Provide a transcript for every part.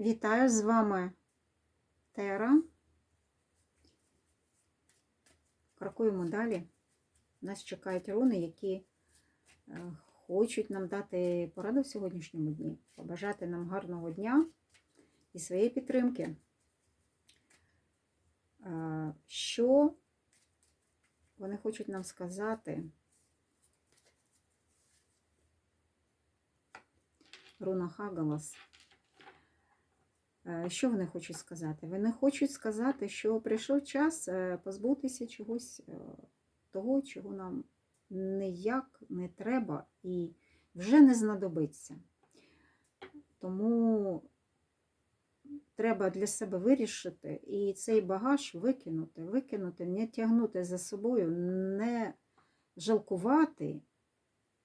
Вітаю з вами Тера. Крокуємо далі. Нас чекають руни, які е, хочуть нам дати пораду в сьогоднішньому дні, побажати нам гарного дня і своєї підтримки. Е, Що вони хочуть нам сказати? Руна Хагалас. Е, Що вони хочуть сказати? Вони хочуть сказати, що прийшов час е, позбутися чогось е, того, чого нам ніяк не треба і вже не знадобиться. Тому треба для себе вирішити і цей багаж викинути, викинути, не тягнути за собою, не жалкувати,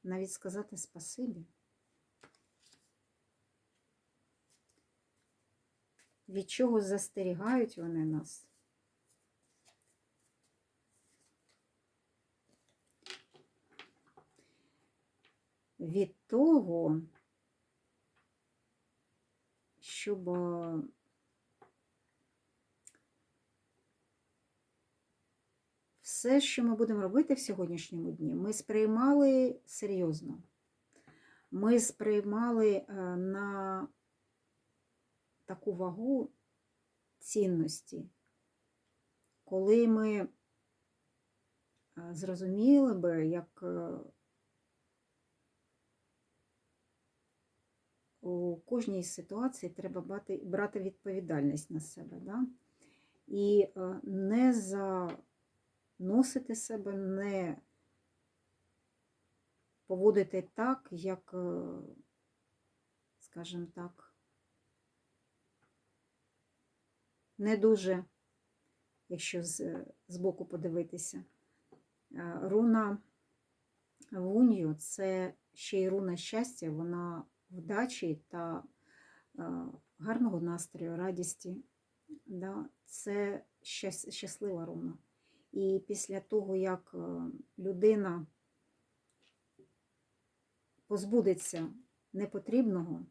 навіть сказати спасибі. Від чого застерігають вони нас? Від того, щоб е, все, що ми будемо робити в сьогоднішньому дні, ми сприймали серйозно. Ми сприймали е, на таку вагу цінності, коли ми е, зрозуміли би, як е, у кожній ситуації треба брати, відповідальність на себе. Да? І е, не заносити себе, не поводити так, як, скажімо так, не дуже, якщо з, з боку подивитися. Руна Вунью це ще й руна щастя, вона вдачі та гарного настрою, радісті. Да? Це щаслива руна. І після того, як людина позбудеться непотрібного,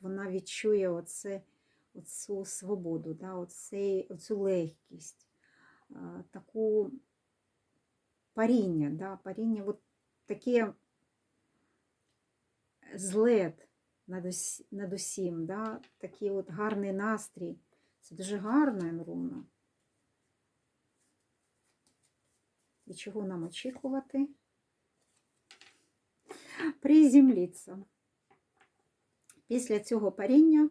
вона відчує оце оцю свободу, да, оцей, оцю легкість, таку паріння, да, паріння, от таке злет над усім, да, такий от гарний настрій. Це дуже гарна руна. І чого нам очікувати? Приземліться. Після цього паріння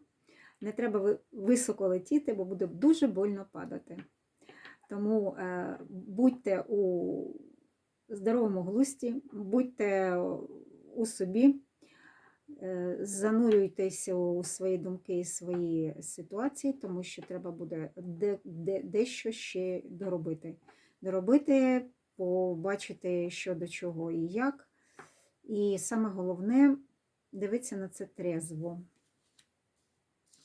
не треба високо летіти, бо буде дуже больно падати. Тому е, будьте у здоровому глусті, будьте у собі, е, занурюйтеся у свої думки і свої ситуації, тому що треба буде де, де, дещо ще доробити. Доробити, побачити, що до чого і як. І саме головне дивитися на це трезво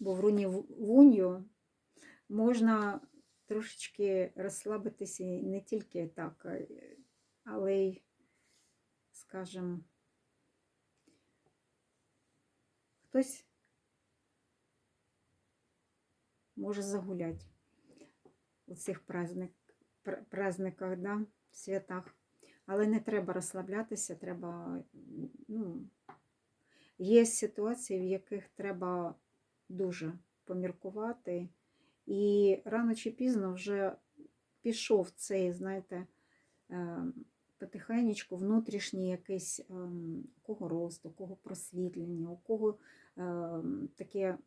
бо в руні вунью можна трошечки розслабитися не тільки так, але й, скажімо, хтось може загуляти у цих праздник, праздниках, да, святах. Але не треба розслаблятися, треба, ну, є ситуації, в яких треба дуже поміркувати. І рано чи пізно вже пішов цей, знаєте, е, потихенечку внутрішній якийсь е, у кого рост, у кого просвітлення, у кого е, таке,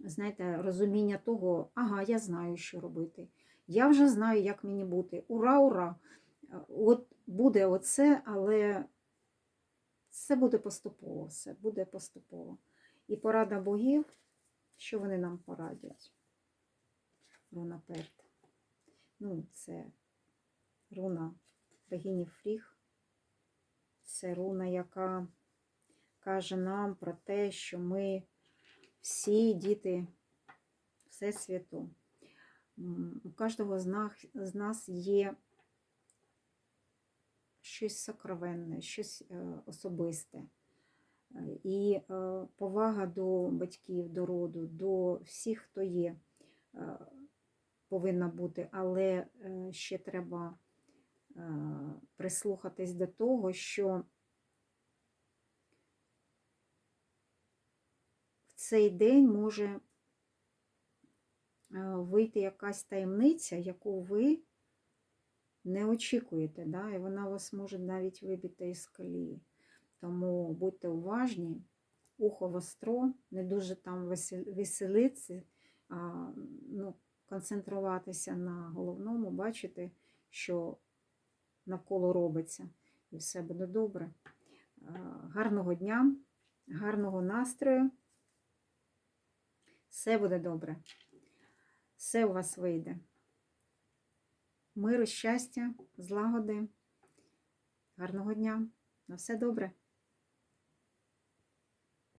знаєте, розуміння того, ага, я знаю, що робити. Я вже знаю, як мені бути. Ура, ура! От буде оце, але це буде поступово, все буде поступово. І порада богів, що вони нам порадять? Руна Перт. Ну, це руна богині Фріх. Це руна, яка каже нам про те, що ми всі діти Всесвіту. У кожного з нас, з нас є щось сокровенне, щось е, особисте. Е, І е, повага до батьків, до роду, до всіх, хто є, е, повинна бути, але ще треба прислухатись до того, що в цей день може вийти якась таємниця, яку ви не очікуєте, да? і вона вас може навіть вибити із колії. Тому будьте уважні, ухо востро, не дуже там весел- веселитися, а ну, концентруватися на головному, бачити, що навколо робиться, і все буде добре. Гарного дня, гарного настрою. Все буде добре. Все у вас вийде. Миру, щастя, злагоди. Гарного дня. На все добре.